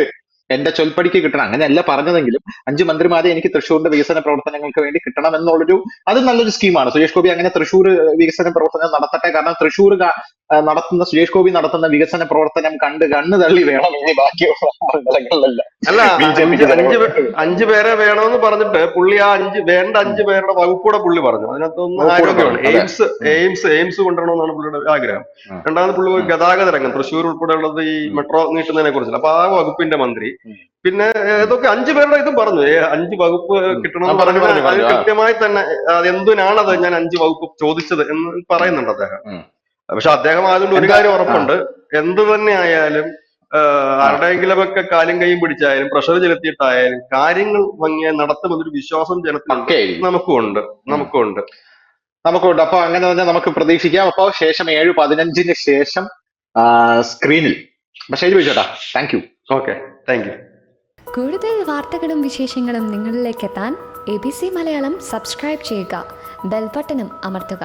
എന്റെ ചൊൽപ്പടിക്ക് കിട്ടണം. അങ്ങനെയല്ല പറഞ്ഞതെങ്കിലും അഞ്ച് മന്ത്രിമാരെ എനിക്ക് തൃശ്ശൂരിന്റെ വികസന പ്രവർത്തനങ്ങൾക്ക് വേണ്ടി കിട്ടണം എന്നുള്ളൊരു അത് നല്ലൊരു സ്കീമാണ്. സുരേഷ് ഗോപി അങ്ങനെ തൃശ്ശൂർ വികസന പ്രവർത്തനം നടത്തട്ടെ. കാരണം തൃശ്ശൂർ നടത്തുന്ന സുരേഷ് ഗോപി നടത്തുന്ന വികസന പ്രവർത്തനം കണ്ട് കണ്ണ് തള്ളി വേണം ഇനി ബാക്കിയുള്ള മണ്ഡലങ്ങളിലല്ല അല്ല അഞ്ച് പേരെ വേണമെന്ന് പറഞ്ഞിട്ട് പുള്ളി ആ അഞ്ച് വേണ്ട അഞ്ചു പേരുടെ വകുപ്പൂടെ പുള്ളി പറഞ്ഞു. അതിനകത്തൊന്നും ആരോഗ്യമാണ്. എയിംസ് എയിംസ് എയിംസ് കൊണ്ടുവരണമെന്നാണ് പുള്ളിയുടെ ആഗ്രഹം. രണ്ടാമത് പുള്ളി ഗതാഗത രംഗം തൃശ്ശൂർ ഉൾപ്പെടെയുള്ളത് ഈ മെട്രോ നീട്ടുന്നതിനെ കുറിച്ച്. അപ്പൊ ആ വകുപ്പിന്റെ മന്ത്രി. പിന്നെ ഏതൊക്കെ അഞ്ചു പേരുടെ ഇതും പറഞ്ഞു. അഞ്ച് വകുപ്പ് കിട്ടണമെന്ന് പറഞ്ഞു, അത് കൃത്യമായി തന്നെ അത് എന്തിനാണത് ഞാൻ അഞ്ച് വകുപ്പ് ചോദിച്ചത് എന്ന് പറയുന്നുണ്ട് അദ്ദേഹം. പക്ഷെ അദ്ദേഹം ആയതുകൊണ്ട് ഒരു കാര്യം ഉറപ്പുണ്ട്. എന്ത് തന്നെ ആയാലും ആരുടെയെങ്കിലുമൊക്കെ കാലും കൈയും പിടിച്ചായാലും പ്രഷർ ചെലുത്തിയിട്ടായാലും കാര്യങ്ങൾ ഭംഗിയായി നടത്തുമെന്നൊരു വിശ്വാസം ജനത്തിനുണ്ട്. നമുക്കുണ്ട് നമുക്കും ഉണ്ട് നമുക്കും ഉണ്ട് നമുക്കുണ്ട് അപ്പൊ അങ്ങനെ തന്നെ നമുക്ക് പ്രതീക്ഷിക്കാം. അപ്പൊ ശേഷം ഏഴ് പതിനഞ്ചിന് ശേഷം സ്ക്രീനിൽ. പക്ഷേ ശരി thank you okay thank you കൂടുതൽ വാർത്തകളും വിശേഷങ്ങളും നിങ്ങളിലേക്ക് എത്താൻ A B C Malayalam subscribe ചെയ്യുക. ബെൽബട്ടനും അമർത്തുക.